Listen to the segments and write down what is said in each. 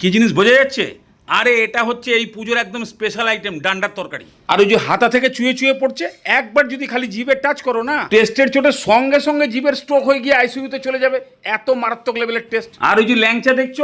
কি জিনিস বোঝা যাচ্ছে? আরে এটা হচ্ছে এই পুজোর একদম স্পেশাল আইটেম ডান্ডার তরকারি। আর ওই যে হাতা থেকে চুয়ে চুয়ে পড়ছে একবার যদি খালি জিভে টাচ করো না টেস্টের চোটে সঙ্গে সঙ্গে জিভের স্ট্রোক হয়ে গিয়ে আইসিইউতে চলে যাবে। এত মারাত্মক লেভেলের টেস্ট আর ওই যে ল্যাংচা দেখছ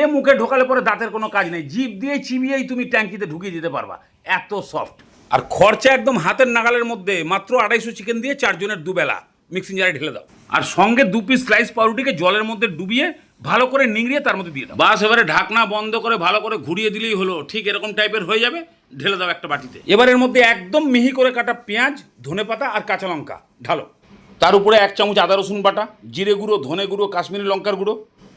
এ মুখে ঢোকালে পরে দাঁতের কোনো কাজ নেই। জিভ দিয়ে চিবিয়েই তুমি ট্যাঙ্কিতে ঢুকিয়ে দিতে পারবা। এত সফট আর খরচা একদম হাতের নাগালের মধ্যে মাত্র আড়াইশো চিকেন দিয়ে চারজনের দুবেলা। মিক্সিং জারে ঢেলে দাও। আর সঙ্গে দু পিস স্লাইস পাউরুটিকে জলের মধ্যে ডুবিয়ে ভালো করে নিংড়িয়ে তার মধ্যে দিয়ে দাও। বাস এবারে ঢাকনা বন্ধ করে ভালো করে ঘুরিয়ে দিলেই হলো। ঠিক এরকম টাইপের হয়ে যাবে ঢেলে দাও একটা বাটিতে। এবার এর মধ্যে একদম মিহি করে কাটা পেঁয়াজ ধনেপাতা আর কাঁচা লঙ্কা ঢালো। তার উপরে এক চামচ আদা রসুন বাটা জিরে গুঁড়ো ধনে গুঁড়ো কাশ্মীরি লঙ্কার গুঁড়ো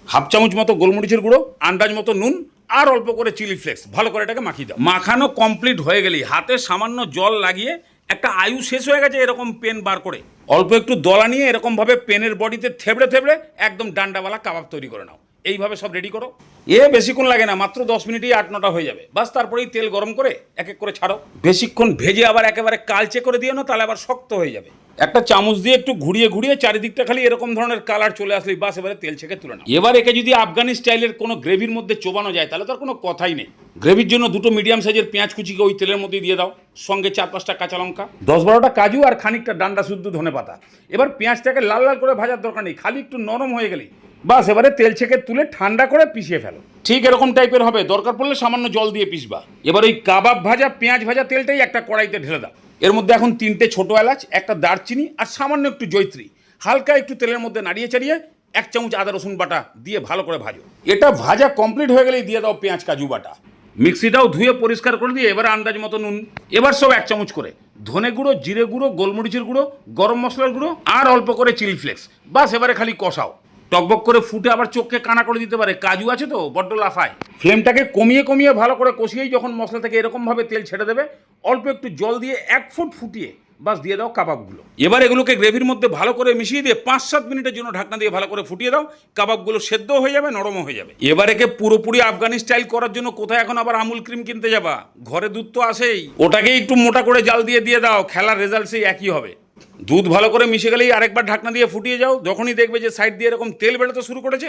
হাফ চামচ মতো গোলমরিচের গুঁড়ো আন্দাজ মতো নুন আর অল্প করে চিলি ফ্লেক্স। ভালো করে এটাকে মাখিয়ে দাও। মাখানো কমপ্লিট হয়ে গেলেই হাতে সামান্য জল লাগিয়ে একটা আয়ু শেষ হয়ে গেছে এরকম পেন বার করে। অল্প একটু দলা নিয়ে এরকমভাবে পেনের বডিতে থেবড়ে থেবড়ে একদম ডান্ডাওয়ালা কাবাব তৈরি করে নাও। এইভাবে সব রেডি করো। এ বেশিক্ষণ লাগে না, মাত্র দশ মিনিটেই আট নটা হয়ে যাবে। বাস, তারপরেই তেল গরম করে এক এক করে ছাড়ো। বেশিক্ষণ ভেজে আবার একেবারে কালচে করে দিও না, তাহলে আবার শক্ত হয়ে যাবে। একটা চামচ দিয়ে একটু ঘুরিয়ে ঘুরিয়ে চারিদিকটা খালি এরকম ধরনের কালার চলে আসলেই বাস এবারে তেল ছেঁকে তুলে নাও। এবার একে যদি আফগানি স্টাইলের কোনো গ্রেভির মধ্যে চোবানো যায়, তাহলে তো আর কোনো কথাই নেই। গ্রেভির জন্য দুটো মিডিয়াম সাইজের পেঁয়াজ কুচিকে ওই তেলের মধ্যে দিয়ে দাও। সঙ্গে চার পাঁচটা কাঁচা লঙ্কা, দশ বারোটা কাজু আর খানিকটা ডান্ডা শুদ্ধ ধনে পাতা। এবার পেঁয়াজটাকে লাল লাল করে ভাজার দরকার নেই, খালি একটু নরম হয়ে গেলেই। বাস এবারে তেল ছেঁকে তুলে ঠান্ডা করে পিষিয়ে ফেলো। ঠিক এরকম টাইপের হবে, দরকার পড়লে সামান্য জল দিয়ে পিসবা এবার ওই কাবাব ভাজা, পেঁয়াজ ভাজা তেলটাই একটা কড়াইতে ঢেলে দাও। এর মধ্যে এখন তিনটে ছোট এলাচ, একটা দারচিনি আর সামান্য একটু জৈত্রী হালকা একটু তেলের মধ্যে নাড়িয়ে চাড়িয়ে এক চামচ আদা, রসুন বাটা দিয়ে ভালো করে ভাজো। এটা ভাজা কমপ্লিট হয়ে গেলেই দিয়ে দাও পেঁয়াজ, কাজু বাটা। মিক্সিটাও ধুয়ে পরিষ্কার করে দিয়ে এবার আন্দাজ মতো নুন। এবার সব এক চামচ করে ধনে গুঁড়ো, জিরে গুঁড়ো, গোলমরিচের গুঁড়ো, গরম মশলার গুঁড়ো আর অল্প করে চিলি ফ্লেক্স। বাস এবারে খালি কষাও। টকবক করে ফুটে আবার চোখকে কানা করে দিতে পারে। কাজু আছে তো, বড্ড লাফায়। ফ্লেমটাকে কমিয়ে কমিয়ে ভালো করে কষিয়েই যখন মশলা থেকে এরকমভাবে তেল ছেড়ে দেবে অল্প একটু জল দিয়ে এক ফুট ফুটিয়ে বাস দিয়ে দাও কাবাবগুলো। এবার এগুলোকে গ্রেভির মধ্যে ভালো করে মিশিয়ে দিয়ে পাঁচ সাত মিনিটের জন্য ঢাকনা দিয়ে ভালো করে ফুটিয়ে দাও, কাবাবগুলো সেদ্ধ হয়ে যাবে, নরমও হয়ে যাবে। এবার একে পুরোপুরি আফগানি স্টাইল করার জন্য কোথায় এখন আবার আমুল ক্রিম কিনতে যাবা? ঘরে দুধ তো আসেই ওটাকে একটু মোটা করে জাল দিয়ে দিয়ে দাও, খেলার রেজাল্ট সেই একই হবে। দুধ ভালো করে মিশে গেলেই আরেকবার ঢাকনা দিয়ে ফুটিয়ে যাও, যখনই দেখবে যে সাইড দিয়ে এরকম তেল বেরোতে শুরু করেছে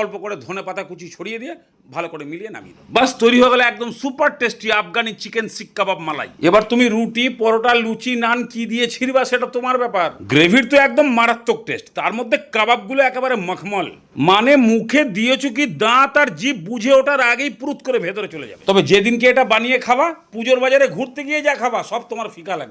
অল্প করে ধনে পাতা কুচি ছড়িয়ে দিয়ে ভালো করে মিলিয়ে নামিয়ে দাও। বাস, তৈরি হয়ে গেলে একদম সুপার টেস্টি আফগানি চিকেন শিক কাবাব মালাই। এবার তুমি রুটি, পরোটা, লুচি, নান কি দিয়ে ছিড়বা সেটা তোমার ব্যাপার। গ্রেভির তো একদম মারাত্মক টেস্ট তার মধ্যে কাবাবগুলো একেবারে মখমল। মানে মুখে দিয়েছ কি দাঁত আর জিভ বুঝে ওঠার আগেই পুরুত করে ভেতরে চলে যাবে। তবে যেদিনকে এটা বানিয়ে খাবা, পুজোর বাজারে ঘুরতে গিয়ে যা খাবা, সব তোমার ফিকা লাগবে।